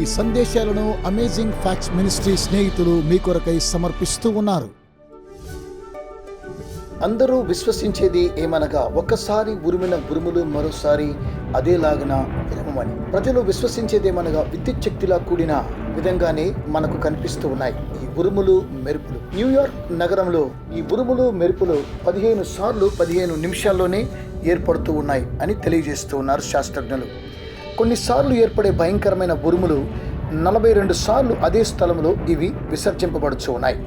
ఈ సందేశాలను amazing facts ministry స్నేహితులు మీ కొరకై సమర్పిస్తూ ఉన్నారు. అందరూ విశ్వసించేది ఏమనగా ఒక్కసారి ఉరిమిన ఉరుములు మరోసారి అదేలాగన విరమని ప్రజలు విశ్వసించేది ఏమనగా విద్యుత్ శక్తిలా కూడిన విధంగానే మనకు కనిపిస్తూ ఉన్నాయి. ఈ ఉరుములు మెరుపులు. న్యూయార్క్ నగరంలో ఈ ఉరుములు మెరుపులు పదిహేను సార్లు పదిహేను నిమిషాల్లోనే ఏర్పడుతూ ఉన్నాయి అని తెలియజేస్తూ ఉన్నారు శాస్త్రజ్ఞులు. కొన్నిసార్లు ఏర్పడే భయంకరమైన ఉరుములు నలభై రెండు సార్లు అదే స్థలంలో ఇవి విసర్జింపబడుచు ఉన్నాయి.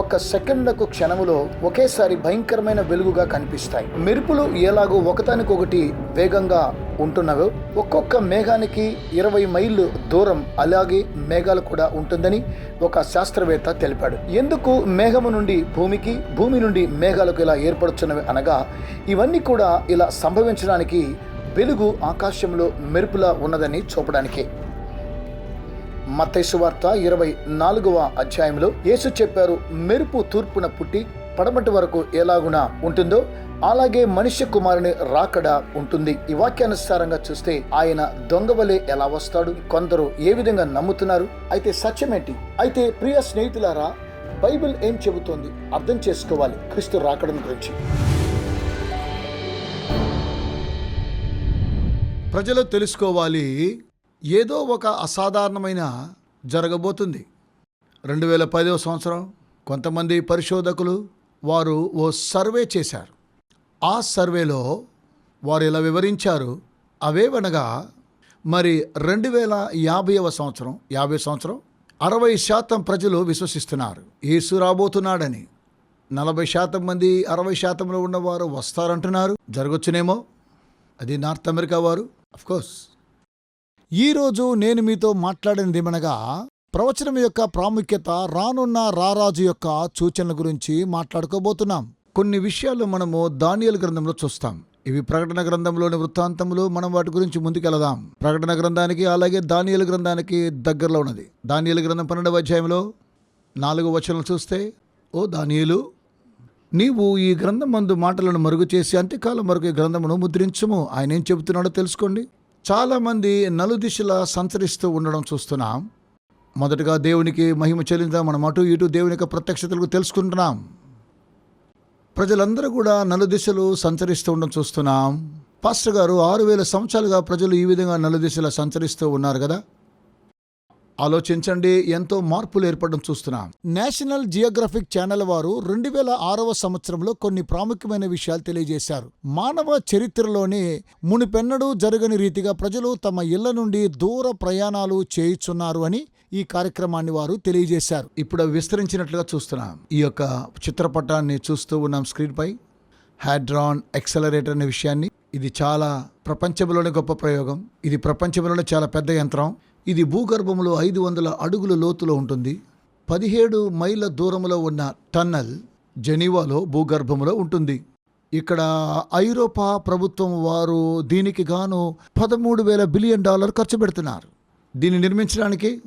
ఒక్క సెకండ్లకు క్షణములో ఒకేసారి భయంకరమైన వెలుగుగా కనిపిస్తాయి. మెరుపులు ఎలాగో ఒకదానికొకటి వేగంగా ఉంటున్నవో. ఒక్కొక్క మేఘానికి ఇరవై మైళ్ళు దూరం అలాగే మేఘాలు కూడా ఉంటుందని ఒక శాస్త్రవేత్త తెలిపాడు. ఎందుకు మేఘము నుండి భూమికి భూమి నుండి మేఘాలకు ఇలా ఏర్పడుతున్నవి అనగా ఇవన్నీ కూడా ఇలా సంభవించడానికి వెలుగు ఆకాశంలో మెరుపులా ఉన్నదని చూపడానికి. మత్తైసు వార్త ఇరవై నాలుగవ అధ్యాయంలో యేసు చెప్పారు మెరుపు తూర్పున పుట్టి పడమటి వరకు ఎలాగున ఉంటుందో అలాగే మనిషి కుమారుని రాకడ ఉంటుంది. ఈ వాక్యానుసారంగా చూస్తే ఆయన దొంగవలే ఎలా వస్తాడు? కొందరు ఏ విధంగా నమ్ముతున్నారు? అయితే సత్యమేంటి? అయితే ప్రియ స్నేహితులారా బైబిల్ ఏం చెబుతోంది? అర్థం చేసుకోవాలి. క్రీస్తు రాకడం గురించి. ప్రజలు తెలుసుకోవాలి ఏదో ఒక అసాధారణమైన జరగబోతుంది. రెండు వేల పదవ సంవత్సరం కొంతమంది పరిశోధకులు వారు ఓ సర్వే చేశారు. ఆ సర్వేలో వారు ఇలా వివరించారు అవేవనగా మరి రెండు వేల యాభైవ సంవత్సరం యాభై సంవత్సరం అరవై శాతం ప్రజలు విశ్వసిస్తున్నారు. యేసు రాబోతున్నాడని నలభై శాతం మంది అరవై శాతంలో ఉన్నవారు వస్తారంటున్నారు. జరగొచ్చునేమో అది నార్త్ అమెరికా వారు. కోర్స్ ఈరోజు నేను మీతో మాట్లాడినది ఏమనగా ప్రవచనం యొక్క ప్రాముఖ్యత రానున్న రారాజు యొక్క సూచనల గురించి మాట్లాడుకోబోతున్నాం. కొన్ని విషయాలు మనము దానియల్ గ్రంథంలో చూస్తాం. ఇవి ప్రకటన గ్రంథంలోని వృత్తాంతములు మనం వాటి గురించి ముందుకెళదాం. ప్రకటన గ్రంథానికి అలాగే దానియల గ్రంథానికి దగ్గరలో ఉన్నది. దానియల గ్రంథం పన్నెండవ అధ్యాయంలో నాలుగు వచనాలు చూస్తే ఓ దానియలు నీవు ఈ గ్రంథం మందు మాటలను మరుగు చేసి అంత్యకాలం వరకు ఈ గ్రంథమును ముద్రించము. ఆయన ఏం చెబుతున్నాడో తెలుసుకోండి. చాలామంది నలుదిశలా సంచరిస్తూ ఉండడం చూస్తున్నాం. మొదటగా దేవునికి మహిమ చెల్లిందా. మనం అటు ఇటు దేవుని యొక్క ప్రత్యక్షతలకు తెలుసుకుంటున్నాం. ప్రజలందరూ కూడా నలుదిశలు సంచరిస్తూ ఉండడం చూస్తున్నాం. పాస్టర్ గారు ఆరు వేల సంవత్సరాలుగా ప్రజలు ఈ విధంగా నలుదిశలా సంచరిస్తూ ఉన్నారు కదా. ఆలోచించండి ఎంతో మార్పులు ఏర్పడడం చూస్తున్నాం. నేషనల్ జియోగ్రఫిక్ ఛానల్ వారు రెండు వేల ఆరవ సంవత్సరంలో కొన్ని ప్రాముఖ్యమైన విషయాలు తెలియజేశారు. మానవ చరిత్రలోనే మునిపెన్నడూ జరగని రీతిగా ప్రజలు తమ ఇళ్ళ నుండి దూర ప్రయాణాలు చేయుచున్నారు అని ఈ కార్యక్రమాన్ని వారు తెలియజేశారు. ఇప్పుడు విస్తరించినట్లుగా చూస్తున్నాం. ఈ యొక్క చిత్రపటాన్ని చూస్తూ ఉన్నాం స్క్రీన్ పై హ్యాడ్రాన్ ఎక్సలరేటర్ అనే విషయాన్ని. ఇది చాలా ప్రపంచంలోనే గొప్ప ప్రయోగం. ఇది ప్రపంచంలోనే చాలా పెద్ద యంత్రం. ఇది భూగర్భంలో ఐదు వందల అడుగుల లోతులో ఉంటుంది. పదిహేడు మైళ్ళ దూరంలో ఉన్న టన్నల్ జెనీవాలో భూగర్భంలో ఉంటుంది. ఇక్కడ ఐరోపా ప్రభుత్వం వారు దీనికి గాను పదమూడు వేల బిలియన్ డాలర్ ఖర్చు పెడుతున్నారు. దీన్ని నిర్మించడానికి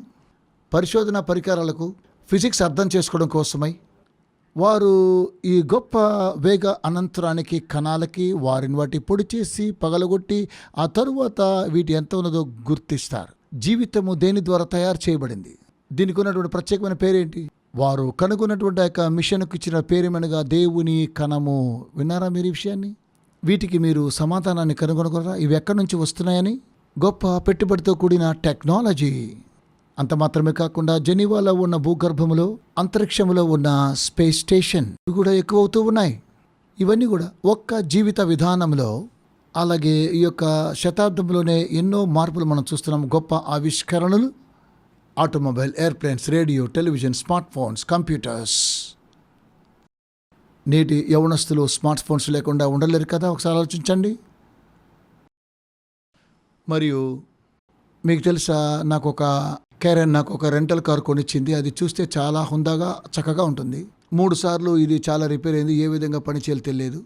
పరిశోధన పరికరాలకు ఫిజిక్స్ అర్థం చేసుకోవడం కోసమై వారు ఈ గొప్ప వేగ అనంతరానికి కణాలకి వారిని వాటి పొడి చేసి పగలగొట్టి ఆ తరువాత వీటి ఎంత ఉన్నదో గుర్తిస్తారు. జీవితము దేని ద్వారా తయారు చేయబడింది? దీనికి ఉన్నటువంటి ప్రత్యేకమైన పేరేంటి? వారు కనుగొన్నటువంటి యొక్క మిషన్కు ఇచ్చిన పేరేమనగా దేవుని కణము. విన్నారా మీరు ఈ విషయాన్ని? వీటికి మీరు సమాధానాన్ని కనుగొనగలరా? ఇవి ఎక్కడి నుంచి వస్తున్నాయని? గొప్ప పెట్టుబడితో కూడిన టెక్నాలజీ. అంత మాత్రమే కాకుండా జెనీవాలో ఉన్న భూగర్భంలో అంతరిక్షంలో ఉన్న స్పేస్ స్టేషన్ ఇవి కూడా ఎక్కువ అవుతూ ఉన్నాయి. ఇవన్నీ కూడా ఒక్క జీవిత విధానంలో అలాగే ఈ యొక్క శతాబ్దంలోనే ఎన్నో మార్పులు మనం చూస్తున్నాం. గొప్ప ఆవిష్కరణలు automobile airplanes radio television smart phones computers. నేటి యవనస్తులు స్మార్ట్ ఫోన్స్ లేకుండా ఉండలేరు కదా? ఒకసారి ఆలోచించండి. మరియు మీకు తెలుసా నాకు ఒక కేరన్ నాకు ఒక రెంటల్ కార్ కొనిచ్చింది. అది చూస్తే చాలా హుందాగా చక్కగా ఉంటుంది. మూడు సార్లు ఇది చాలా రిపేర్ అయింది. ఏ విధంగా పనిచేయాలి తెలియదు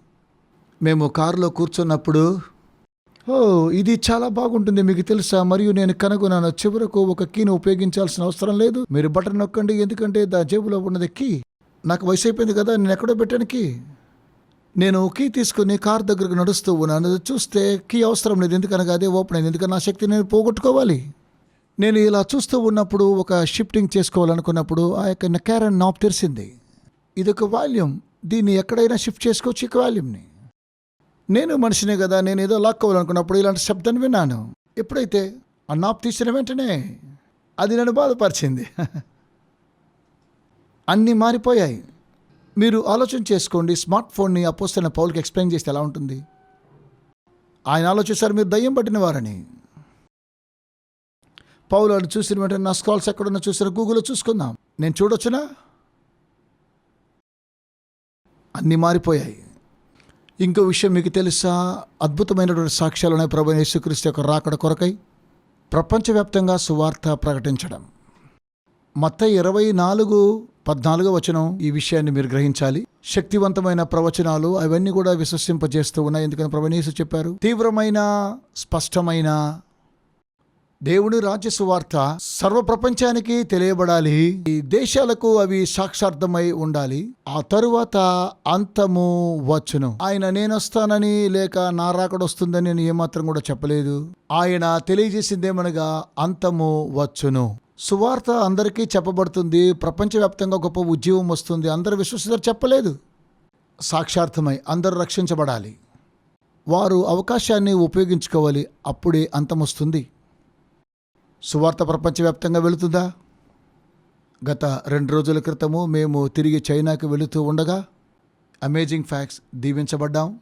మేము కారులో కూర్చున్నప్పుడు ఓ ఇది చాలా బాగుంటుంది మీకు తెలుసా? మరియు నేను కనుగొన్నాను చివరకు ఒక కీని ఉపయోగించాల్సిన అవసరం లేదు. మీరు బటన్ నొక్కండి ఎందుకంటే దా జేబులో ఉన్నది కీ. నాకు వయసు అయిపోయింది కదా నేను ఎక్కడో పెట్టాను కీ. నేను కీ తీసుకుని కార్ దగ్గరకు నడుస్తూ ఉన్నాను. చూస్తే కీ అవసరం లేదు ఎందుకనగా అదే ఓపెన్ అయింది. ఎందుకంటే నా శక్తి నేను పోగొట్టుకోవాలి. నేను ఇలా చూస్తూ ఉన్నప్పుడు ఒక షిఫ్టింగ్ చేసుకోవాలనుకున్నప్పుడు ఆ యొక్క నెకారన్ నాప్ తెరిసింది ఇది ఒక వాల్యూమ్. దీన్ని ఎక్కడైనా షిఫ్ట్ చేసుకోవచ్చు ఇక వాల్యూమ్ని. నేను మనిషినే కదా నేను ఏదో లాక్కోవాలనుకున్నప్పుడు ఇలాంటి శబ్దాన్ని విన్నాను. ఎప్పుడైతే ఆ నాప్ తీసిన వెంటనే అది నన్ను బాధపరిచింది. అన్నీ మారిపోయాయి. మీరు ఆలోచన చేసుకోండి స్మార్ట్ ఫోన్ని అపోస్తున్న పౌల్కి ఎక్స్ప్లెయిన్ చేస్తే ఎలా ఉంటుంది? ఆయన ఆలోచిస్తారు మీరు దయ్యం పట్టిన వారని. పౌలు అని చూసిన వెంటనే నా స్కాల్స్ ఎక్కడున్నా చూసిన గూగుల్లో చూసుకుందాం. నేను చూడొచ్చునా? అన్నీ మారిపోయాయి. ఇంకో విషయం మీకు తెలుసా? అద్భుతమైనటువంటి సాక్ష్యాలు ఉన్నాయి ప్రభు యేసుక్రీస్తు యొక్క రాకడ కొరకై. ప్రపంచవ్యాప్తంగా సువార్త ప్రకటించడం. మొత్త ఇరవై నాలుగు పద్నాలుగో వచనం ఈ విషయాన్ని మీరు గ్రహించాలి. శక్తివంతమైన ప్రవచనాలు అవన్నీ కూడా విశ్వసింపజేస్తూ ఉన్నాయి. ఎందుకని ప్రభనేసు చెప్పారు? తీవ్రమైన స్పష్టమైన దేవుని రాజ్య సువార్త సర్వ ప్రపంచానికి తెలియబడాలి. ఈ దేశాలకు అవి సాక్షార్థమై ఉండాలి. ఆ తరువాత అంతము వచ్చును. ఆయన నేనొస్తానని లేక నా రాకడొస్తుందని నేను ఏమాత్రం కూడా చెప్పలేదు. ఆయన తెలియజేసిందేమనగా అంతము వచ్చును. సువార్త అందరికీ చెప్పబడుతుంది. ప్రపంచవ్యాప్తంగా గొప్ప ఉద్యమం వస్తుంది. అందరు విశ్వసిస్తారు చెప్పలేదు. సాక్షార్థమై అందరూ రక్షించబడాలి. వారు అవకాశాన్ని ఉపయోగించుకోవాలి. అప్పుడే అంతం వస్తుంది సువార్త ప్రపంచవ్యాప్తంగా వెళుతుందా? గత రెండు రోజుల క్రితము మేము తిరిగి చైనాకి వెళుతూ ఉండగా అమేజింగ్ ఫ్యాక్ట్స్ దీవించబడ్డాం.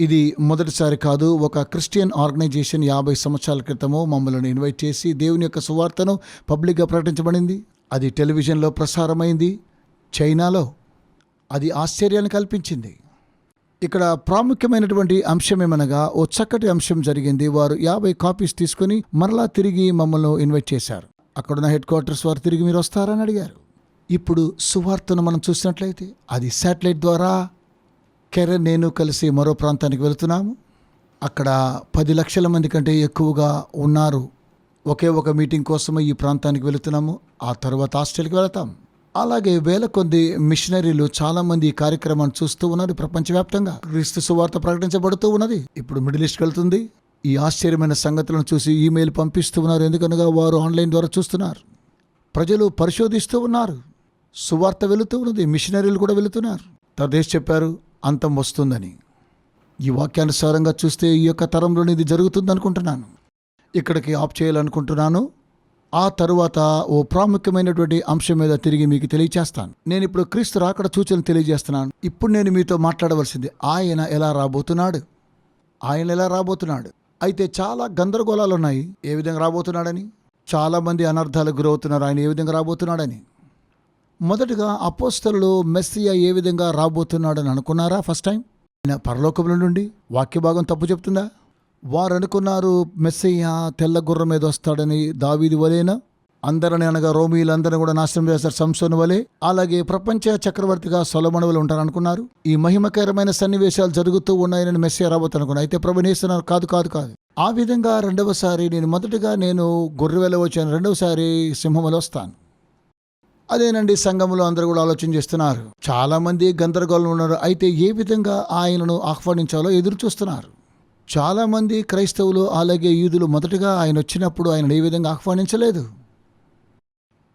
ఇది మొదటిసారి కాదు ఒక క్రిస్టియన్ ఆర్గనైజేషన్ యాభై సంవత్సరాల క్రితము మమ్మల్ని ఇన్వైట్ చేసి దేవుని యొక్క సువార్తను పబ్లిక్గా ప్రకటించబడింది. అది టెలివిజన్లో ప్రసారమైంది. చైనాలో అది ఆశ్చర్యాన్ని కల్పించింది. ఇక్కడ ప్రాముఖ్యమైనటువంటి అంశం ఏమనగా ఓ చక్కటి అంశం జరిగింది. వారు యాభై కాపీస్ తీసుకుని మరలా తిరిగి మమ్మల్ని ఇన్వైట్ చేశారు. అక్కడున్న హెడ్ క్వార్టర్స్ వారు తిరిగి మీరు వస్తారని అడిగారు. ఇప్పుడు సువార్తను మనం చూసినట్లయితే అది శాటిలైట్ ద్వారా కెరెన్ నేను కలిసి మరో ప్రాంతానికి వెళుతున్నాము. అక్కడ పది లక్షల మంది కంటే ఎక్కువగా ఉన్నారు. ఒకే ఒక మీటింగ్ కోసమే ఈ ప్రాంతానికి వెళుతున్నాము. ఆ తర్వాత ఆస్ట్రేలియాకి వెళతాం. అలాగే వేల కొద్ది మిషనరీలు చాలా మంది ఈ కార్యక్రమాన్ని చూస్తూ ఉన్నారు ప్రపంచవ్యాప్తంగా. క్రీస్తు సువార్త ప్రకటించబడుతూ ఉన్నది. ఇప్పుడు మిడిల్ ఈస్ట్కి వెళ్తుంది. ఈ ఆశ్చర్యమైన సంగతులను చూసి ఈమెయిల్ పంపిస్తూ ఉన్నారు. ఎందుకనగా వారు ఆన్లైన్ ద్వారా చూస్తున్నారు. ప్రజలు పరిశోధిస్తూ ఉన్నారు. సువార్త వెళుతూ ఉన్నది. మిషనరీలు కూడా వెళుతున్నారు. తదేశ్ చెప్పారు అంతం వస్తుందని. ఈ వాక్యానుసారంగా చూస్తే ఈ యొక్క తరంలోనే ఇది జరుగుతుంది అనుకుంటున్నాను ఇక్కడికి ఆఫ్ చేయాలనుకుంటున్నాను. ఆ తరువాత ఓ ప్రాముఖ్యమైనటువంటి అంశం మీద తిరిగి మీకు తెలియచేస్తాను. నేను ఇప్పుడు క్రీస్తు రాకడ సూచనలు తెలియజేస్తున్నాను. ఇప్పుడు నేను మీతో మాట్లాడవలసింది ఆయన ఎలా రాబోతున్నాడు? ఆయన ఎలా రాబోతున్నాడు? అయితే చాలా గందరగోళాలు ఉన్నాయి ఏ విధంగా రాబోతున్నాడని? చాలా మంది అనర్థాలకు గురవుతున్నారు. ఆయన ఏ విధంగా రాబోతున్నాడని? మొదటగా అపోస్తలు మెస్సియా ఏ విధంగా రాబోతున్నాడని అనుకున్నారా ఫస్ట్ టైం? ఆయన పరలోకముల నుండి వాక్య భాగం తప్పు చెప్తుందా? వారు అనుకున్నారు మెస్సయ్య తెల్ల గుర్రం మీద వస్తాడని దావీది వలేనా? అందరిని అనగా రోమిలందరిని కూడా నాశనం చేస్తారు సంసోను వలె. అలాగే ప్రపంచ చక్రవర్తిగా సొలమను ఉంటారనుకున్నారు. ఈ మహిమకరమైన సన్నివేశాలు జరుగుతూ ఉన్నాయని మెస్సయ్య రాబోతు అనుకున్నారు. అయితే ప్రభునేస్తున్నారు కాదు కాదు కాదు. ఆ విధంగా రెండవసారి నేను మొదటగా నేను గొర్రె వచ్చాను. రెండవసారి సింహములో వస్తాను. అదేనండి సంఘంలో అందరూ కూడా ఆలోచన చేస్తున్నారు. చాలామంది గందరగోళం ఉన్నారు. అయితే ఏ విధంగా ఆయనను ఆహ్వానించాలో ఎదురు చూస్తున్నారు చాలామంది క్రైస్తవులు అలాగే యూదులు మొదటగా ఆయన వచ్చినప్పుడు ఆయన ఏ విధంగా ఆహ్వానించలేదు?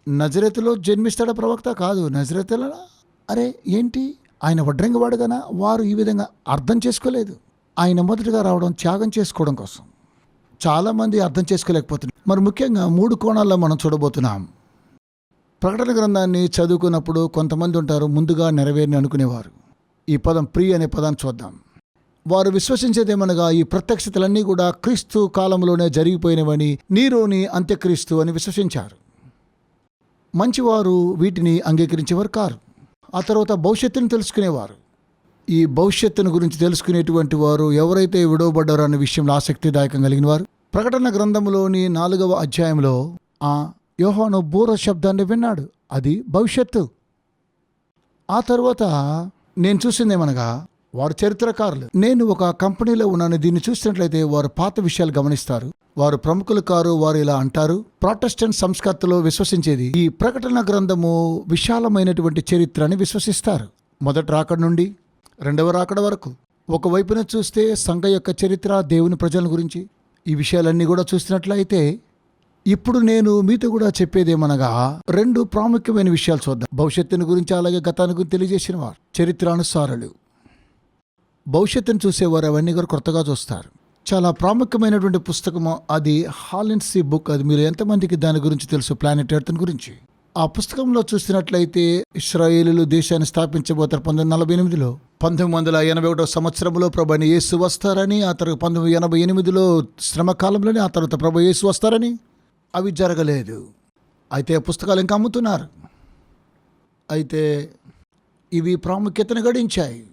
నజరెతులో జన్మిస్తాడ ప్రవక్త? కాదు. నజరెతుల అరే ఏంటి? ఆయన వడ్రంగివాడుగానా? వారు ఈ విధంగా అర్థం చేసుకోలేదు. ఆయన మొదటగా రావడం త్యాగం చేసుకోవడం కోసం. చాలామంది అర్థం చేసుకోలేకపోతున్నారు. మరి ముఖ్యంగా మూడు కోణాల్లో మనం చూడబోతున్నాం. ప్రకటన గ్రంథాన్ని చదువుకున్నప్పుడు కొంతమంది ఉంటారు ముందుగా నెరవేరిని అనుకునేవారు. ఈ పదం ప్రీ అనే పదాన్ని చూద్దాం. వారు విశ్వసించేదేమనగా ఈ ప్రత్యక్షతలన్నీ కూడా క్రీస్తు కాలంలోనే జరిగిపోయినవని నీరోని అంత్యక్రీస్తు అని విశ్వసించారు. మంచివారు వీటిని అంగీకరించేవారు కారు. ఆ తర్వాత భవిష్యత్తును తెలుసుకునేవారు. ఈ భవిష్యత్తును గురించి తెలుసుకునేటువంటి వారు ఎవరైతే విడవబడ్డారో అనే విషయంలో ఆసక్తిదాయకం కలిగిన వారు ప్రకటన గ్రంథంలోని నాలుగవ అధ్యాయంలో ఆ యోహాను బూర శబ్దాన్ని విన్నాడు. అది భవిష్యత్తు. ఆ తర్వాత నేను చూసిందేమనగా వారు చరిత్రకారులు. నేను ఒక కంపెనీలో ఉన్నాను. దీన్ని చూసినట్లయితే వారు పాత విషయాలు గమనిస్తారు. వారు ప్రముఖులు కారు వారు ఇలా అంటారు. ప్రాటెస్టెంట్ సంస్కర్తలో విశ్వసించేది. ఈ ప్రకటన గ్రంథము విశాలమైనటువంటి చరిత్రని విశ్వసిస్తారు. మొదటి రాకడ నుండి రెండవ రాకడ వరకు. ఒకవైపున చూస్తే సంఘ యొక్క చరిత్ర దేవుని ప్రజల గురించి. ఈ విషయాలన్నీ కూడా చూసినట్లయితే ఇప్పుడు నేను మీతో కూడా చెప్పేదేమనగా రెండు ప్రాముఖ్యమైన విషయాలు చూద్దాం. భవిష్యత్తుని గురించి అలాగే గతాన్ని గురించి తెలియజేసిన వారు. చరిత్రానుసారులు. భవిష్యత్తును చూసేవారు అవన్నీ కూడా కొత్తగా చూస్తారు. చాలా ప్రాముఖ్యమైనటువంటి పుస్తకము అది హాలెన్సీ బుక్. అది మీరు ఎంతమందికి దాని గురించి తెలుసు? ప్లానెట్ ఎర్త్ గురించి. ఆ పుస్తకంలో చూసినట్లయితే ఇస్రాయేలీలు దేశాన్ని స్థాపించబోతారు పంతొమ్మిది నలభై ఎనిమిదిలో. పంతొమ్మిది వందల ఎనభై ఒకటో సంవత్సరంలో ప్రభు యేసు వస్తారని ఆ తర్వాత పంతొమ్మిది ఎనభై ఎనిమిదిలో శ్రమకాలంలోనే ఆ తర్వాత ప్రభు యేసు వస్తారని. అవి జరగలేదు. అయితే ఆ పుస్తకాలు ఇంకా అమ్ముతున్నారు. అయితే ఇవి ప్రాముఖ్యతను గడించాయి.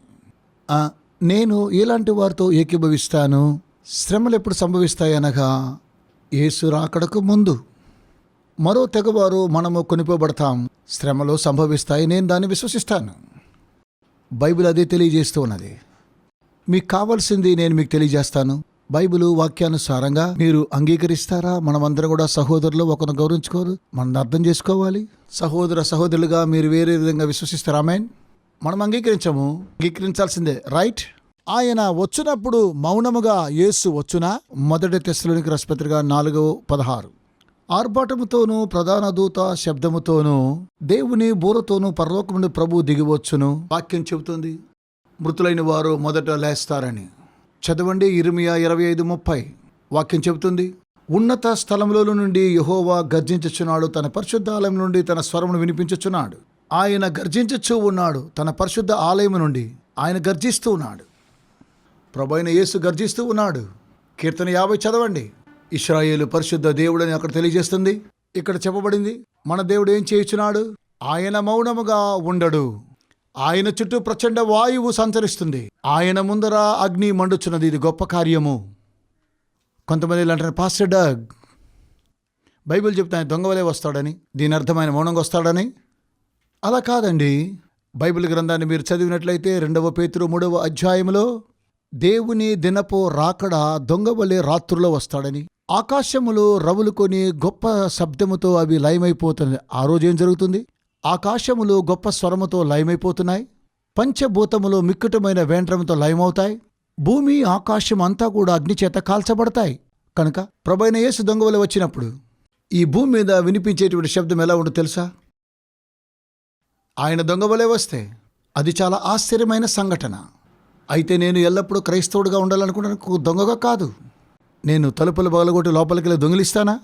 నేను ఎలాంటి వారితో ఏకీభవిస్తాను? శ్రమలు ఎప్పుడు సంభవిస్తాయనగా యేసు రాకడకు ముందు. మరో తెగవారు మనము కొనిపోబడతాం. శ్రమలు సంభవిస్తాయి నేను దాన్ని విశ్వసిస్తాను. బైబిల్ అదే తెలియజేస్తూ ఉన్నది. మీకు కావాల్సింది నేను మీకు తెలియజేస్తాను. బైబిల్ వాక్యానుసారంగా మీరు అంగీకరిస్తారా? మనమందరం కూడా సహోదరులు ఒకరిని గౌరవించుకోరు మనం అర్థం చేసుకోవాలి. సహోదర సహోదరులుగా మీరు వేరే విధంగా విశ్వసిస్తారా? ఆమెన్. మనం అంగీకరించము. అంగీకరించాల్సిందే. రైట్ ఆయన వచ్చినప్పుడు మౌనముగా యేసు వచ్చునా మొదటి తెస్సలోనికి రసపత్రిక నాలుగు పదహారు. ఆర్భాటముతోనూ ప్రధాన దూత శబ్దముతోనూ దేవుని బూరతోనూ పరలోకం నుండి ప్రభు దిగివచ్చును వాక్యం చెబుతుంది. మృతులైన వారు మొదట లేస్తారని. చదవండి ఇరుమియా ఇరవై ఐదు ముప్పై. వాక్యం చెబుతుంది. ఉన్నత స్థలంలో నుండి యహోవా గర్జించుచున్నాడు. తన పరిశుద్ధ ఆలయం నుండి తన స్వరమును వినిపించుచున్నాడు. ఆయన గర్జించుచూ ఉన్నాడు తన పరిశుద్ధ ఆలయం నుండి. ఆయన గర్జిస్తూ ఉన్నాడు. ప్రభైన యేసు గర్జిస్తూ ఉన్నాడు. కీర్తన యాభై చదవండి. ఇస్రాయేలు పరిశుద్ధ దేవుడని అక్కడ తెలియజేస్తుంది. ఇక్కడ చెప్పబడింది మన దేవుడు ఏం చేయుచున్నాడు? ఆయన మౌనముగా ఉండడు. ఆయన చుట్టూ ప్రచండ వాయువు సంచరిస్తుంది. ఆయన ముందర అగ్ని మండుచున్నది. ఇది గొప్ప కార్యము. కొంతమంది అంటారు పాస్టర్ డగ్ బైబిల్ చెప్తే ఆయన దొంగవలే వస్తాడని దీని అర్థమైన మౌనంగా వస్తాడని. అలా కాదండి. బైబిల్ గ్రంథాన్ని మీరు చదివినట్లయితే రెండవ పేతురు మూడవ అధ్యాయంలో దేవుని దినపు రాకడ దొంగవలే రాత్రులో వస్తాడని ఆకాశములు రవులుకొని గొప్ప శబ్దముతో అవి లయమైపోతుంది ఆ రోజు ఏం జరుగుతుంది? ఆకాశములు గొప్ప స్వరముతో లయమైపోతున్నాయి పంచభూతములు మిక్కుటమైన వేండ్రముతో లయమవుతాయి భూమి ఆకాశం అంతా కూడా అగ్నిచేత కాల్చబడతాయి. కనుక ప్రభైన యేసు దొంగవలె వచ్చినప్పుడు ఈ భూమి మీద వినిపించేటువంటి శబ్దం ఎలా ఉండో తెలుసా? ఆయన దొంగవలే వస్తే అది చాలా ఆశ్చర్యమైన సంఘటన. అయితే నేను ఎల్లప్పుడూ క్రైస్తవుడిగా ఉండాలనుకుంటున్నాను దొంగగా కాదు. నేను తలుపులు బగలగొట్టి లోపలికి వెళ్ళి దొంగిలిస్తానా?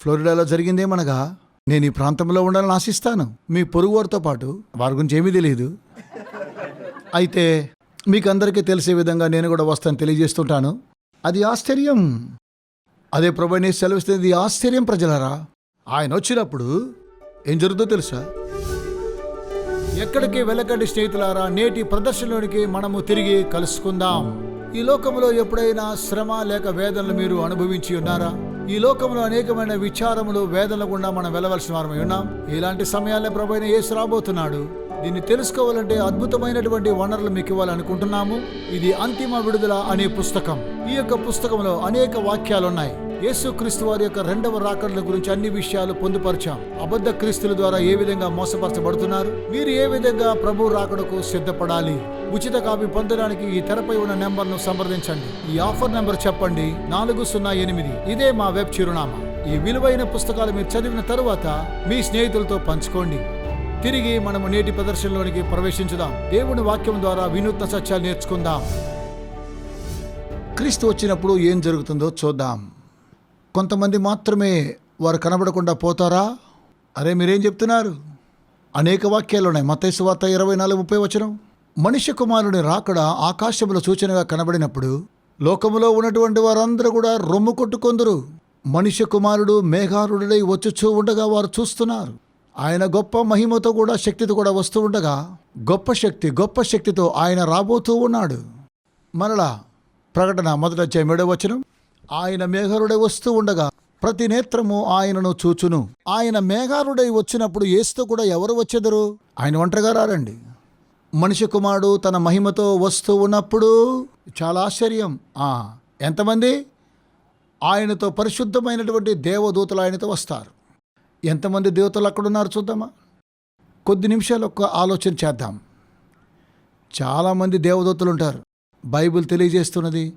ఫ్లోరిడాలో జరిగిందేమనగా నేను ఈ ప్రాంతంలో ఉండాలని ఆశిస్తాను. మీ పొరుగువారితో పాటు వారి గురించి ఏమీ తెలియదు అయితే మీకు అందరికీ తెలిసే విధంగా నేను కూడా వస్తాను తెలియజేస్తుంటాను. అది ఆశ్చర్యం. అదే ప్రభుని సెలవిస్తే ఆశ్చర్యం ప్రజలరా. ఆయన వచ్చినప్పుడు ఏం జరుగుతుందో తెలుసా? ఎక్కడికి వెళ్ళకండి స్నేహితులారా నేటి ప్రదర్శనలోనికి మనము తిరిగి కలుసుకుందాం. ఈ లోకంలో ఎప్పుడైనా శ్రమ లేక వేదనలు మీరు అనుభవించి ఉన్నారా? ఈ లోకంలో అనేకమైన విచారములు వేదనలు గుండా మనం వెళ్ళవలసిన వారమై ఉన్నాం. ఇలాంటి సమయాల్లో ప్రభు అయిన యేసు రాబోతున్నాడు. దీన్ని తెలుసుకోవాలంటే అద్భుతమైనటువంటి వనరులు మీకు ఇవ్వాలనుకుంటున్నాము ఇది అంతిమ విడుదల అనే పుస్తకం. ఈ యొక్క పుస్తకంలో అనేక వాక్యాలు ఉన్నాయి యేసుక్రీస్తు వారి యొక్క రెండవ రాకడల గురించి అన్ని విషయాలు పొందుపరిచాం. అబద్ధ క్రీస్తుల ద్వారా ఏ విధంగా మోసపరచబడుతున్నారు? మీరు ఏ విధంగా ప్రభు రాకడకు సిద్ధపడాలి? ఉచిత కాపీ పొందడానికి ఈ తెరపై ఉన్న నెంబర్ను సంప్రదించండి. ఈ ఆఫర్ నెంబర్ చెప్పండి. నాలుగు సున్నా ఎనిమిది. ఇదే మా వెబ్ చిరునామా. ఈ విలువైన పుస్తకాలు మీరు చదివిన తరువాత మీ స్నేహితులతో పంచుకోండి. తిరిగి మనము నేటి ప్రదర్శనలోనికి ప్రవేశించుదాం. దేవుని వాక్యం ద్వారా వినూత్న సత్యాలు నేర్చుకుందాం. క్రీస్తు వచ్చినప్పుడు ఏం జరుగుతుందో చూద్దాం. కొంతమంది మాత్రమే వారు కనబడకుండా పోతారా? అరే మీరేం చెప్తున్నారు? అనేక వాక్యాలు ఉన్నాయి. మతైసు వార్త ఇరవై నాలుగు ముప్పై వచనం. మనిషి కుమారుని రాకడ ఆకాశముల సూచనగా కనబడినప్పుడు లోకములో ఉన్నటువంటి వారందరూ కూడా రొమ్ము కొట్టుకొందరు. మనిషి కుమారుడు మేఘారుడై వచ్చుచూ ఉండగా వారు చూస్తున్నారు. ఆయన గొప్ప మహిమతో కూడా శక్తితో కూడా వస్తూ ఉండగా గొప్ప శక్తి గొప్ప శక్తితో ఆయన రాబోతూ ఉన్నాడు. మరలా ప్రకటన మొదట అధ్యాయం ఏడవ వచనం. ఆయన మేఘారుడై వస్తూ ఉండగా ప్రతి నేత్రము ఆయనను చూచును. ఆయన మేఘారుడై వచ్చినప్పుడు ఏసుతో కూడా ఎవరు వచ్చెదరు? ఆయన ఒంటరిగా రారండి. మనిషి కుమారుడు తన మహిమతో వస్తూ ఉన్నప్పుడు చాలా ఆశ్చర్యం. ఎంతమంది? ఆయనతో పరిశుద్ధమైనటువంటి దేవదూతలు ఆయనతో వస్తారు. ఎంతమంది దేవతలు అక్కడున్నారు చూద్దామా? కొద్ది నిమిషాలు ఒక్క ఆలోచన చేద్దాం. చాలామంది దేవదూతలు ఉంటారు. బైబిల్ తెలియజేస్తున్నది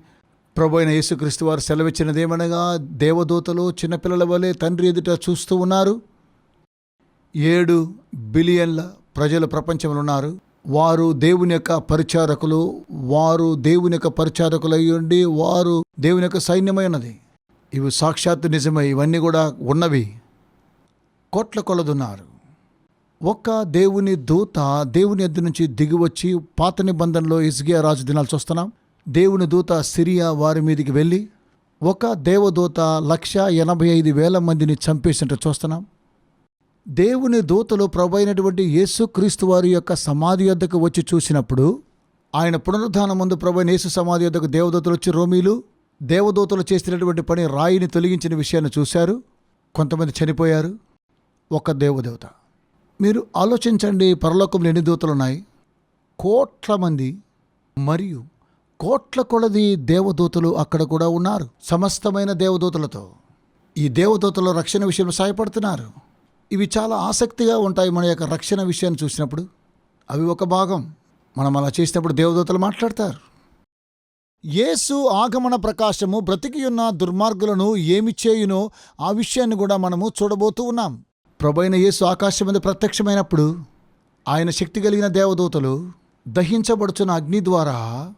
ప్రభు అయిన యేసుక్రీస్తు వారు సెలవిచ్చినదేమనగా దేవదూతలు చిన్నపిల్లల వలె తండ్రి ఎదుట చూస్తూ ఉన్నారు. ఏడు బిలియన్ల ప్రజలు ప్రపంచంలో ఉన్నారు. వారు దేవుని యొక్క పరిచారకులు వారు దేవుని యొక్క పరిచారకులు అయి ఉండి వారు దేవుని యొక్క సైన్యమైనది ఇవి సాక్షాత్తు నిజమై ఇవన్నీ కూడా ఉన్నవి. కోట్ల కొలదున్నారు. ఒక్క దేవుని దూత దేవుని ఎద్దు నుంచి దిగివచ్చి పాత నిబంధనలో ఇస్గియా రాజు దినాలు చూస్తున్నాం. దేవుని దూత సిరియా వారి మీదికి వెళ్ళి ఒక దేవదూత లక్ష ఎనభై ఐదు వేల మందిని చంపేసినట్టు చూస్తున్నాం. దేవుని దూతలు ప్రభు అయినటువంటి యేసుక్రీస్తు వారి యొక్క సమాధి యొద్దకు వచ్చి చూసినప్పుడు ఆయన పునరుద్ధానం ముందు ప్రభు యేసు సమాధి యొద్దకు దేవదూతలు వచ్చి రోమీలు దేవదూతలు చేసినటువంటి పని రాయిని తొలగించిన విషయాన్ని చూశారు. కొంతమంది చనిపోయారు. ఒక దేవదేవత మీరు ఆలోచించండి పరలోకంలో ఎన్ని దూతలు ఉన్నాయి? కోట్ల మంది మరియు కోట్ల కొలది దేవదూతలు అక్కడ కూడా ఉన్నారు సమస్తమైన దేవదూతలతో. ఈ దేవదూతలు రక్షణ విషయంలో సహాయపడుతున్నారు. ఇవి చాలా ఆసక్తిగా ఉంటాయి మన యొక్క రక్షణ విషయాన్ని చూసినప్పుడు. అవి ఒక భాగం. మనం అలా చేసినప్పుడు దేవదూతలు మాట్లాడతారు. యేసు ఆగమన ప్రకాశము బ్రతికియున్న దుర్మార్గులను ఏమి చేయునో ఆ విషయాన్ని కూడా మనము చూడబోతూ ఉన్నాం. ప్రభైన యేసు ఆకాశం మీద ప్రత్యక్షమైనప్పుడు ఆయన శక్తి కలిగిన దేవదూతలు దహించబడుచున్న అగ్ని ద్వారా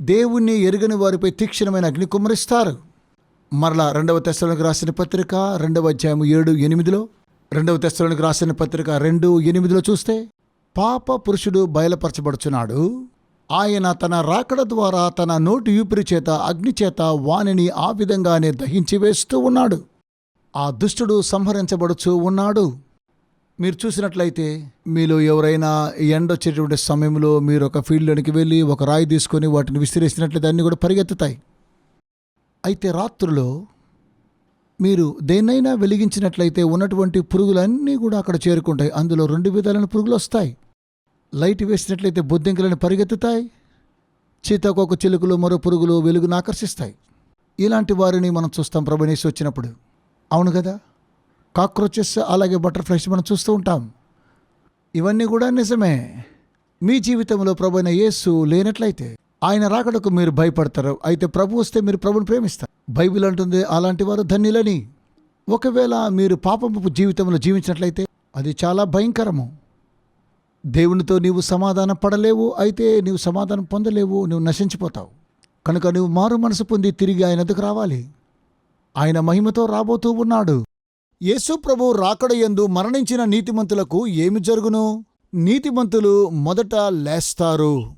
దేవుణ్ణి ఎరుగని వారిపై తీక్షణమైన అగ్ని కుమ్మరిస్తారు మరలా రెండవ తెస్తలకు రాసిన పత్రిక రెండవ అధ్యాయం ఏడు ఎనిమిదిలో రెండవ తెస్తలకు రాసిన పత్రిక రెండు ఎనిమిదిలో చూస్తే పాప పురుషుడు బయలుపరచబడుచున్నాడు. ఆయన తన రాకడ ద్వారా తన నోటి యూపిరి చేత అగ్ని చేత వాణిని ఆ విధంగానే దహించి వేస్తూ ఉన్నాడు. ఆ దుష్టుడు సంహరించబడుచూ ఉన్నాడు. మీరు చూసినట్లయితే మీలో ఎవరైనా ఎండ వచ్చేటువంటి సమయంలో మీరు ఒక ఫీల్డ్లోనికి వెళ్ళి ఒక రాయి తీసుకొని వాటిని విసిరేసినట్లయితే అన్నీ కూడా పరిగెత్తుతాయి. అయితే రాత్రులో మీరు దేన్నైనా వెలిగించినట్లయితే ఉన్నటువంటి పురుగులన్నీ కూడా అక్కడ చేరుకుంటాయి. అందులో రెండు విధాలైన పురుగులు వస్తాయి. లైట్ వేసినట్లయితే బొద్దింకలను పరిగెత్తుతాయి. చీతకొక చిలుకలు మరో పురుగులు వెలుగును ఆకర్షిస్తాయి. ఇలాంటి వారిని మనం చూస్తాం. ప్రభనేసి వచ్చినప్పుడు. అవును కదా? కాక్రోచెస్ అలాగే బటర్ఫ్లైస్ మనం చూస్తూ ఉంటాం. ఇవన్నీ కూడా నిజమే. మీ జీవితంలో ప్రభుైన యేసు లేనట్లయితే ఆయన రాకడకు మీరు భయపడతారు. అయితే ప్రభు వస్తే మీరు ప్రభుని ప్రేమిస్తారు. బైబిల్ అంటుంది అలాంటి వారు ధన్యులని. ఒకవేళ మీరు పాపపు జీవితంలో జీవించినట్లయితే అది చాలా భయంకరము. దేవునితో నీవు సమాధానం పడలేవు. అయితే నీవు సమాధానం పొందలేవు. నువ్వు నశించిపోతావు. కనుక నువ్వు మారు మనసు పొంది తిరిగి ఆయన ఎదుకు రావాలి. ఆయన మహిమతో రాబోతూ ఉన్నాడు. యేసు రాకడయందు యందు మరణించిన నీతిమంతులకు ఏమి జరుగును? నీతిమంతులు మొదట లేస్తారు.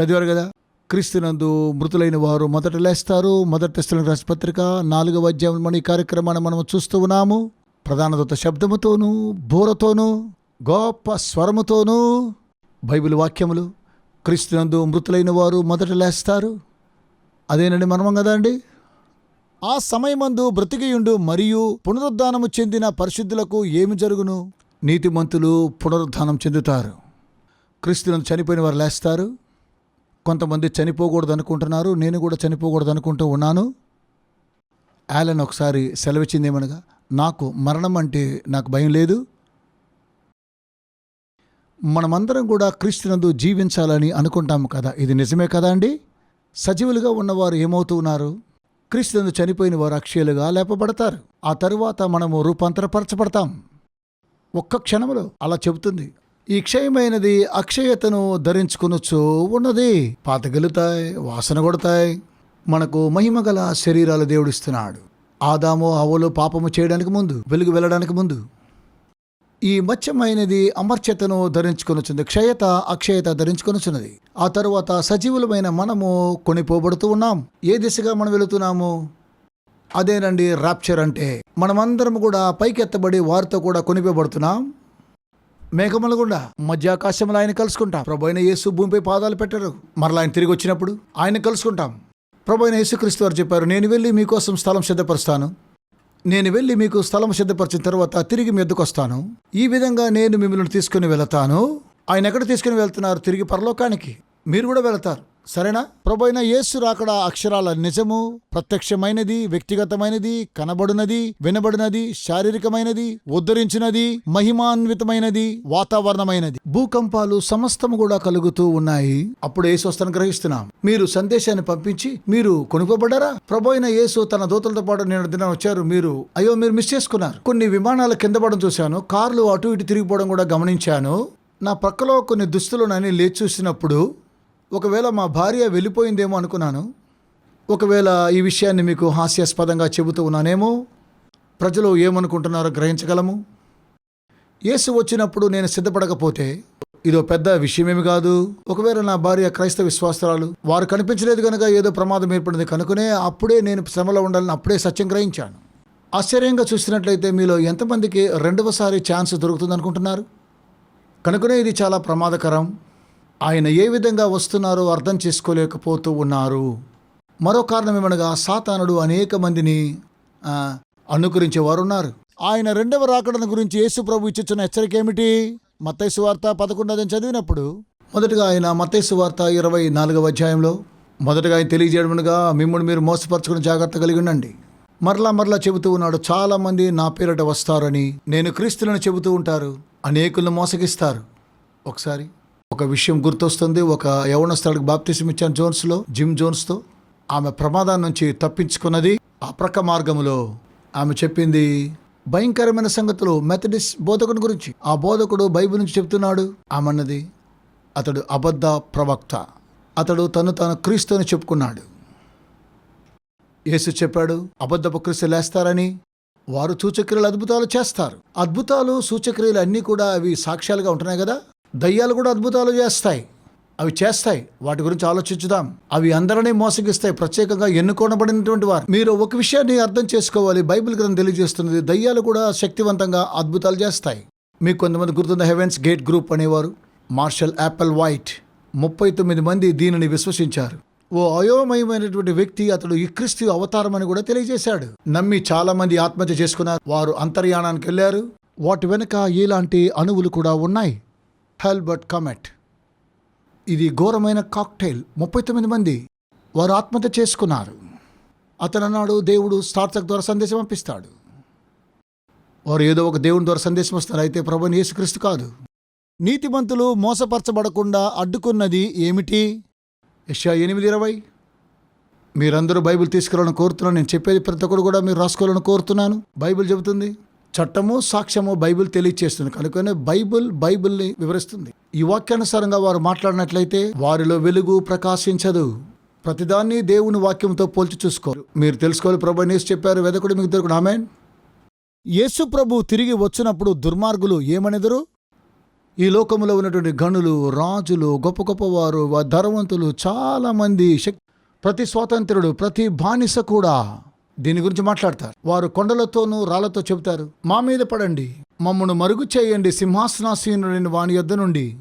చదివారు కదా? క్రీస్తునందు మృతులైన వారు మొదట లేస్తారు. మొదటి తెస్తులకు రాసిన పత్రిక నాలుగవ అధ్యాయం ఈ కార్యక్రమాన్ని మనం చూస్తూ ఉన్నాము. ప్రధానదత శబ్దముతోనూ బోరతోనూ గొప్ప స్వరముతోనూ బైబిల్ వాక్యములు క్రీస్తునందు మృతులైన వారు మొదట లేస్తారు. అదేనండి మనమం కదా అండి? ఆ సమయమందు బ్రతికియుండు మరియు పునరుద్ధానము చెందిన పరిశుద్ధులకు ఏమి జరుగును? నీతిమంతులు పునరుద్ధానం చెందుతారు. క్రీస్తులను చనిపోయిన వారు లేస్తారు. కొంతమంది చనిపోకూడదు అనుకుంటున్నారు నేను కూడా చనిపోకూడదు అనుకుంటూ ఉన్నాను. యాలన్ ఒకసారి సెలవిచ్చింది ఏమనగా నాకు మరణం అంటే నాకు భయం లేదు. మనమందరం కూడా క్రీస్తునందు జీవించాలని అనుకుంటాము కదా. ఇది నిజమే కదా అండి? సజీవులుగా ఉన్నవారు ఏమవుతూ ఉన్నారు? క్రీస్తునందు చనిపోయిన వారు అక్షయులుగా లేపబడతారు. ఆ తరువాత మనము రూపాంతరపరచబడతాం. ఒక్క క్షణంలో అలా చెబుతుంది. ఈ క్షయమైనది అక్షయతను ధరించుకునొచ్చు ఉన్నది. పాతగలుతాయి వాసన కొడతాయి. మనకు మహిమగల శరీరాలు దేవుడిస్తున్నాడు. ఆదాము అవలు పాపము చేయడానికి ముందు వెలుగు వెళ్ళడానికి ముందు ఈ మత్స్యమైనది అమర్చతను ధరించుకొనుచున్నది క్షయత అక్షయత ధరించుకొనుచున్నది. ఆ తరువాత సజీవులమైన మనము కొనిపోబడుతూ ఉన్నాం. ఏ దిశగా మనం వెళుతున్నాము? అదేనండి రాప్చర్ అంటే మనమందరం కూడా పైకెత్తబడి వారితో కూడా కొనిపోబడుతున్నాం. మేఘముల గుండా మధ్యాకాశంలో ఆయన కలుసుకుంటాం. ప్రభు అయిన యేసు భూమిపై పాదాలు పెట్టారు. మరలా ఆయన తిరిగి వచ్చినప్పుడు ఆయన కలుసుకుంటాం. ప్రభు అయిన యేసుక్రీస్తు వారు చెప్పారు నేను వెళ్ళి మీకోసం స్థలం సిద్ధపరుస్తాను. నేను వెళ్ళి మీకు స్థలం సిద్ధపరిచిన తర్వాత తిరిగి మీ ఎద్దుకు వస్తాను. ఈ విధంగా నేను మిమ్మల్ని తీసుకుని వెళతాను. ఆయన ఎక్కడ తీసుకుని వెళ్తున్నారు? తిరిగి పరలోకానికి. మీరు కూడా వెళతారు. సరేనా? ప్రభైన యేసు రాకడ అక్షరాల నిజము ప్రత్యక్షమైనది వ్యక్తిగతమైనది కనబడినది వినబడినది శారీరకమైనది ఉద్ధరించినది మహిమాన్వితమైనది వాతావరణమైనది. భూకంపాలు సమస్తము కూడా కలుగుతూ ఉన్నాయి. అప్పుడు యేసు వస్తాను గ్రహిస్తున్నాం. మీరు సందేశాన్ని పంపించి మీరు కొనుక్కోబడ్డారా ప్రభు యేసు తన దూతలతో పాటు నేను దిన వచ్చారు. మీరు అయ్యో మీరు మిస్ చేసుకున్నారు. కొన్ని విమానాలు కింద పడడం చూశాను. కార్లు అటు ఇటు తిరిగిపోవడం కూడా గమనించాను. నా పక్కలో కొన్ని దుస్తులు నన్ను లేచి చూసినప్పుడు ఒకవేళ మా భార్య వెళ్ళిపోయిందేమో అనుకున్నాను. ఒకవేళ ఈ విషయాన్ని మీకు హాస్యాస్పదంగా చెబుతూ ఉన్నానేమో ప్రజలు ఏమనుకుంటున్నారో గ్రహించగలము? యేసు వచ్చినప్పుడు నేను సిద్ధపడకపోతే ఇదో పెద్ద విషయమేమి కాదు. ఒకవేళ నా భార్య క్రైస్తవ విశ్వాసరాలు వారు కనిపించలేదు కనుక ఏదో ప్రమాదం ఏర్పడింది కనుకనే అప్పుడే నేను శ్రమలో ఉండాలని అప్పుడే సత్యం గ్రహించాను. ఆశ్చర్యంగా చూసినట్లయితే మీలో ఎంతమందికి రెండవసారి ఛాన్స్ దొరుకుతుంది అనుకుంటున్నారు కనుకనే ఇది చాలా ప్రమాదకరం. ఆయన ఏ విధంగా వస్తున్నారో అర్థం చేసుకోలేకపోతూ ఉన్నారు. మరో కారణం ఏమనగా సాతానుడు అనేక మందిని అనుకరించేవారు ఉన్నారు. ఆయన రెండవ రాకడను గురించి యేసు ప్రభు ఇచ్చిన హెచ్చరిక ఏమిటి? మత్తైసు వార్త పదకొండదని చదివినప్పుడు. మొదటగా ఆయన మత్తైసు వార్త ఇరవై నాలుగవ అధ్యాయంలో. మొదటగా ఆయన తెలియజేయడమునుగా మిమ్మల్ని మీరు మోసపరచుకుని జాగ్రత్త కలిగి ఉండండి. మరలా మరలా చెబుతూ ఉన్నాడు చాలామంది నా పేరిట వస్తారని నేను క్రీస్తులను చెబుతూ ఉంటారు అనేకులను మోసగిస్తారు. ఒకసారి ఒక విషయం గుర్తొస్తుంది. ఒక యవనస్తుడికి బాప్తిసం ఇచ్చాను జోన్స్లో జిమ్ జోన్స్తో. ఆమె ప్రమాదం నుంచి తప్పించుకున్నది. అప్రక మార్గములో ఆమె చెప్పింది భయంకరమైన సంగతులు మెథడిస్ బోధకుని గురించి. ఆ బోధకుడు బైబిల్ నుంచి చెప్తున్నాడు. ఆమన్నది అతడు అబద్ధ ప్రవక్త. అతడు తను తాను క్రీస్తు అని చెప్పుకున్నాడు. యేసు చెప్పాడు అబద్ధపు క్రీస్తు లేస్తారని. వారు సూచక్రియలు అద్భుతాలు చేస్తారు. అద్భుతాలు సూచక్రియలు అన్నీ కూడా అవి సాక్ష్యాలుగా ఉంటున్నాయి కదా. దయ్యాలు కూడా అద్భుతాలు చేస్తాయి. అవి చేస్తాయి. వాటి గురించి ఆలోచించుదాం. అవి అందరినీ మోసగిస్తాయి. ప్రత్యేకంగా ఎన్నుకోనబడినటువంటి వారు. మీరు ఒక విషయాన్ని అర్థం చేసుకోవాలి. బైబిల్ గ్రంథం తెలియజేస్తున్నది. దయ్యాలు కూడా శక్తివంతంగా అద్భుతాలు చేస్తాయి. మీకు కొంతమంది గుర్తున్న హెవెన్స్ గేట్ గ్రూప్ అనేవారు. Marshall Applewhite. ముప్పై తొమ్మిది మంది దీనిని విశ్వసించారు. ఓ అయోమయమైనటువంటి వ్యక్తి అతడు ఈ క్రీస్తు అవతారం అని కూడా తెలియజేశాడు. నమ్మి చాలా మంది ఆత్మహత్య చేసుకున్నారు. వారు అంతర్యానానికి వెళ్ళారు. వాటి వెనుక ఇలాంటి అణువులు కూడా ఉన్నాయి? హెల్బర్ట్ కమెట్. ఇది ఘోరమైన కాక్టైల్. ముప్పై తొమ్మిది మంది వారు ఆత్మహత్య చేసుకున్నారు. అతను అన్నాడు దేవుడు స్టార్టక్ ద్వారా సందేశం పంపిస్తాడు. వారు ఏదో ఒక దేవుని ద్వారా సందేశం వస్తారు. అయితే ప్రభుని యేసుక్రీస్తు కాదు. నీతిమంతులు మోసపరచబడకుండా అడ్డుకున్నది ఏమిటి? యెషయా ఎనిమిది ఇరవై. మీరందరూ బైబిల్ తీసుకురావాలని కోరుతున్నాను. నేను చెప్పేది ప్రతి ఒక్కరు కూడా మీరు రాసుకోవాలని కోరుతున్నాను. బైబిల్ చెబుతుంది. చట్టము సాక్ష్యము బైబిల్ తెలియచేస్తుంది. కనుకనే బైబిల్ బైబిల్ని వివరిస్తుంది. ఈ వాక్యానుసారంగా వారు మాట్లాడినట్లయితే వారిలో వెలుగు ప్రకాశించదు. ప్రతిదాన్ని దేవుని వాక్యంతో పోల్చి చూసుకోరు. మీరు తెలుసుకోవాలి ప్రభు నేసి చెప్పారు వెదకుడు మీకు దొరకడు ఆమె యేసు ప్రభు తిరిగి వచ్చినప్పుడు దుర్మార్గులు ఏమనెదరు? ఈ లోకములో ఉన్నటువంటి గనులు రాజులు గొప్ప గొప్పవారు వా- ధనవంతులు చాలామంది శక్తి ప్రతి స్వాతంత్రుడు ప్రతి బానిస కూడా దీని గురించి మాట్లాడతారు. వారు కొండలతోనూ రాళ్ళతో చెబుతారు మా మీద పడండి. మమ్మను మరుగు చేయండి సింహాసనాసీనుడిని వాని యొద్ద నుండి.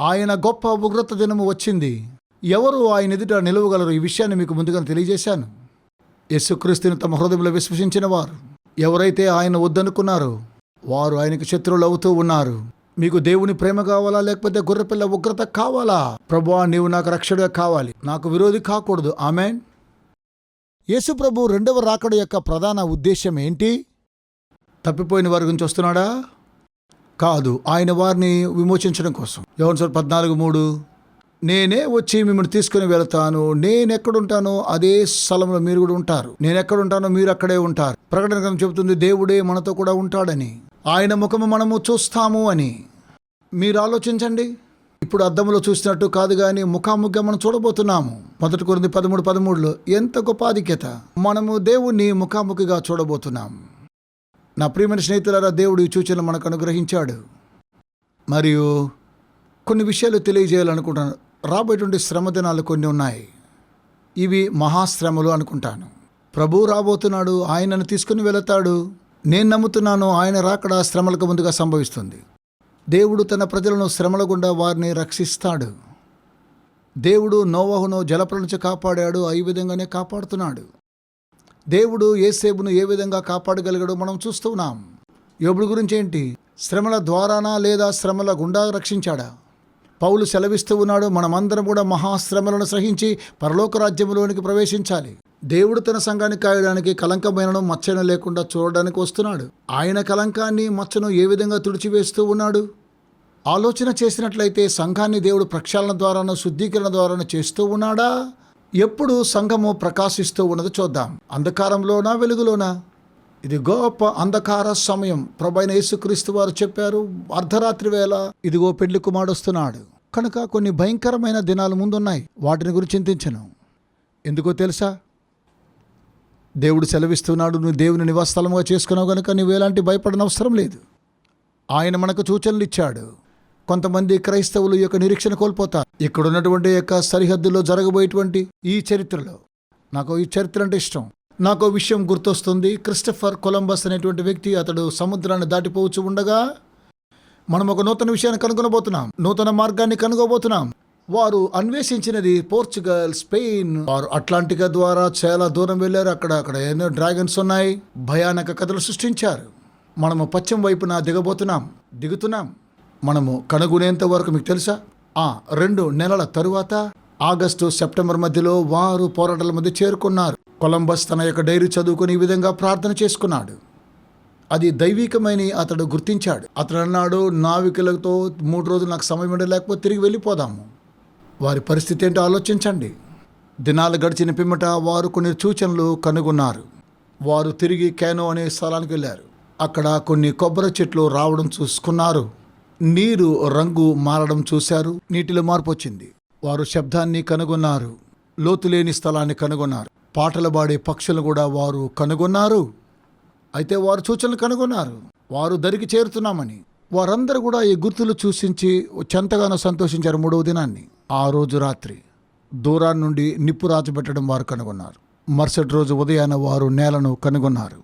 ఆయన గొప్ప ఉగ్రత దినము వచ్చింది. ఎవరు ఆయన ఎదుట నిలవగలరు ఈ విషయాన్ని మీకు ముందుగా తెలియజేశాను. యేసుక్రీస్తుని తమ హృదయంలో విశ్వసించిన వారు ఎవరైతే ఆయన వద్దనుకున్నారో వారు ఆయనకు శత్రువులు అవుతూ ఉన్నారు. మీకు దేవుని ప్రేమ కావాలా? లేకపోతే గొర్రెపిల్ల ఉగ్రత కావాలా? ప్రభువా నీవు నాకు రక్షణగా కావాలి. నాకు విరోధి కాకూడదు. ఆమెన్. యేసు ప్రభు రెండవ రాకడ యొక్క ప్రధాన ఉద్దేశం ఏంటి? తప్పిపోయిన వారి గురించి వస్తున్నాడా? కాదు ఆయన వారిని విమోచించడం కోసం. ఎవరు సార్ పద్నాలుగు మూడు నేనే వచ్చి మిమ్మల్ని తీసుకుని వెళ్తాను. నేను ఎక్కడుంటానో అదే స్థలంలో మీరు కూడా ఉంటారు. నేను ఎక్కడుంటానో మీరు అక్కడే ఉంటారు. ప్రకటన గ్రంథం చెబుతుంది దేవుడే మనతో కూడా ఉంటాడని. ఆయన ముఖము మనము చూస్తాము అని. మీరు ఆలోచించండి. ఇప్పుడు అద్దంలో చూసినట్టు కాదు కానీ ముఖాముఖిగా మనం చూడబోతున్నాము. మొదటి కొరింది పదమూడు పదమూడులో ఎంత గొప్ప ఆధిక్యత. మనము దేవుణ్ణి ముఖాముఖిగా చూడబోతున్నాం. నా ప్రియమైన స్నేహితులారా దేవుడు ఈ సూచనలు మనకు అనుగ్రహించాడు. మరియు కొన్ని విషయాలు తెలియజేయాలనుకుంటాను రాబోయేటువంటి శ్రమ దినాలు కొన్ని ఉన్నాయి. ఇవి మహాశ్రమలు అనుకుంటాను. ప్రభు రాబోతున్నాడు ఆయనను తీసుకుని వెళతాడు. నేను నమ్ముతున్నాను ఆయన రాకడా శ్రమలకు ముందుగా సంభవిస్తుంది. దేవుడు తన ప్రజలను శ్రమల గుండా వారిని రక్షిస్తాడు. దేవుడు నోవహును జలప్ర నుంచి కాపాడాడు ఈ విధంగానే కాపాడుతున్నాడు. దేవుడు ఏసేబును ఏ విధంగా కాపాడగలిగాడో మనం చూస్తున్నాం యోబుడు గురించి ఏంటి? శ్రమల ద్వారానా లేదా శ్రమల గుండా రక్షించాడా? పౌలు సెలవిస్తూ ఉన్నాడు మనమందరం కూడా మహాశ్రమలను సహించి పరలోక రాజ్యంలోనికి ప్రవేశించాలి. దేవుడు తన సంఘాన్ని కాయడానికి కలంకమైనను మచ్చను లేకుండా చూడడానికి వస్తున్నాడు. ఆయన కలంకాన్ని మచ్చను ఏ విధంగా తుడిచివేస్తూ ఉన్నాడు? ఆలోచన చేసినట్లయితే సంఘాన్ని దేవుడు ప్రక్షాళన ద్వారాను శుద్ధీకరణ ద్వారాను చేస్తూ ఉన్నాడా? ఎప్పుడు సంఘము ప్రకాశిస్తూ ఉన్నది చూద్దాం. అంధకారంలోనా వెలుగులోనా? ఇది గొప్ప అంధకార సమయం. ప్రభైన యేసుక్రీస్తు వారు చెప్పారు అర్ధరాత్రి వేళ ఇదిగో పెళ్ళి కుమారుడు వస్తున్నాడు. కనుక కొన్ని భయంకరమైన దినాలు ముందున్నాయి. వాటిని గురించి చింతించను. ఎందుకో తెలుసా? దేవుడు సెలవిస్తున్నాడు నువ్వు దేవుని నివాసస్థలముగా చేసుకున్నావు కనుక నువ్వు ఎలాంటి భయపడనవసరం అవసరం లేదు. ఆయన మనకు సూచనలు ఇచ్చాడు. కొంతమంది క్రైస్తవులు ఈ యొక్క నిరీక్షణ కోల్పోతారు. ఇక్కడ ఉన్నటువంటి యొక్క సరిహద్దులో జరగబోయేటువంటి ఈ చరిత్రలో నాకు ఈ చరిత్ర అంటే ఇష్టం. నాకు విషయం గుర్తొస్తుంది. క్రిస్టఫర్ కొలంబస్ అనేటువంటి వ్యక్తి అతడు సముద్రాన్ని దాటిపోవచ్చు ఉండగా మనం ఒక నూతన విషయాన్ని కనుగొనబోతున్నాం. నూతన మార్గాన్ని కనుగోబోతున్నాం వారు అన్వేషించినది పోర్చుగల్ స్పెయిన్. వారు అట్లాంటికా ద్వారా చాలా దూరం వెళ్ళారు. అక్కడ అక్కడ ఎన్నో డ్రాగన్స్ ఉన్నాయి. భయానక కథలు సృష్టించారు. మనము పశ్చిమ వైపున దిగబోతున్నాం. దిగుతున్నాం. మనము కనుగొనేంత వరకు మీకు తెలుసా? ఆ రెండు నెలల తరువాత ఆగస్టు సెప్టెంబర్ మధ్యలో వారు పోరాటాల మధ్య చేరుకున్నారు. కొలంబస్ తన యొక్క డైరీ చదువుకుని ఈ విధంగా ప్రార్థన చేసుకున్నాడు. అది దైవికమైన అతడు గుర్తించాడు. అతడు అన్నాడు నావికులతో మూడు రోజులు నాకు సమయం లేకపోతే తిరిగి వెళ్ళిపోదాము. వారి పరిస్థితి ఏంటో ఆలోచించండి. దినాలు గడిచిన పిమ్మట వారు కొన్ని సూచనలు కనుగొన్నారు. వారు తిరిగి క్యానో అనే స్థలానికి వెళ్ళారు. అక్కడ కొన్ని కొబ్బరి చెట్లు రావడం చూసుకున్నారు. నీరు రంగు మారడం చూశారు. నీటిలో మార్పు వచ్చింది. వారు శబ్దాన్ని కనుగొన్నారు. లోతులేని స్థలాన్ని కనుగొన్నారు. పాటలు పాడే పక్షులు కూడా వారు కనుగొన్నారు. అయితే వారు సూచనలు కనుగొన్నారు. వారు దరికి చేరుతున్నామని. వారందరూ కూడా ఈ గుర్తులు చూసించి చెంతగానో సంతోషించారు మూడవ దినాన్ని. ఆ రోజు రాత్రి దూరాన్ని నుండి నిప్పు రాజబెట్టడం వారు కనుగొన్నారు. మరుసటి రోజు ఉదయాన వారు నేలను కనుగొన్నారు.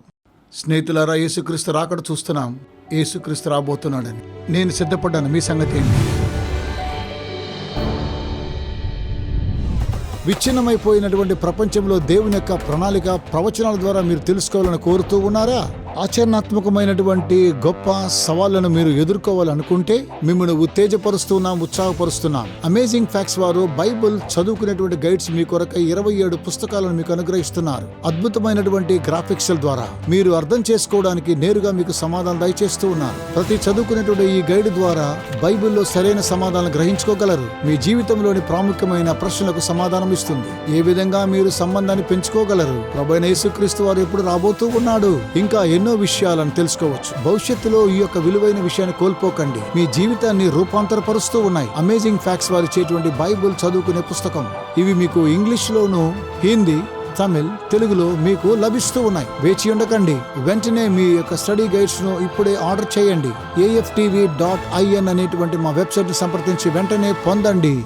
స్నేహితులారా యేసుక్రీస్తు రాకడ చూస్తున్నాం. యేసుక్రీస్తు రాబోతున్నాడని. నేను సిద్ధపడ్డాను. మీ సంగతి ఏంటి? విచ్ఛిన్నమైపోయినటువంటి ప్రపంచంలో దేవుని యొక్క ప్రణాళిక ప్రవచనాల ద్వారా మీరు తెలుసుకోవాలని కోరుతూ ఉన్నారా? ఆచరణాత్మకమైనటువంటి గొప్ప సవాళ్ళను మీరు ఎదుర్కోవాలనుకుంటే మిమ్మల్ని ఉత్తేజపరుస్తున్నాం ఉత్సాహపరుస్తున్నాం. అమేజింగ్ ఫ్యాక్ట్స్ వారు బైబిల్ చదువుకునేటువంటి గైడ్స్ మీ కొరకు ఇరవై ఏడు పుస్తకాలను మీకు అనుగ్రహిస్తున్నారు. అద్భుతమైనటువంటి గ్రాఫిక్స్ ద్వారా మీరు అర్థం చేసుకోవడానికి నేరుగా మీకు సమాధానం దయచేస్తూ ఉన్నారు. ప్రతి చదువుకునేటువంటి ఈ గైడ్ ద్వారా బైబిల్లో సరైన సమాధానం గ్రహించుకోగలరు. మీ జీవితంలోని ప్రాముఖ్యమైన ప్రశ్నలకు సమాధానం ఇస్తుంది. ఏ విధంగా మీరు సంబంధాన్ని పెంచుకోగలరు? ప్రభైన యేసుక్రీస్తు వారు ఎప్పుడు రాబోతూ ఉన్నాడు? ఇంకా ఎన్నో విషయాలను తెలుసుకోవచ్చు. భవిష్యత్తులో ఈ యొక్క విలువైన విషయాన్ని కోల్పోకండి. మీ జీవితాన్ని రూపాంతరపరుస్తూ ఉన్నాయి. అమేజింగ్ ఫ్యాక్ట్స్ వారు ఇచ్చేటువంటి బైబుల్ చదువుకునే పుస్తకం. ఇవి మీకు ఇంగ్లీష్ లోను హిందీ తమిళ్ తెలుగులో మీకు లభిస్తూ ఉన్నాయి. వేచి ఉండకండి. వెంటనే మీ యొక్క స్టడీ గైడ్స్ను ఇప్పుడే ఆర్డర్ చేయండి. ఏఎఫ్టీవీ డాట్ ఐఎన్ అనేటువంటి మా వెబ్సైట్ని సంప్రదించి వెంటనే పొందండి.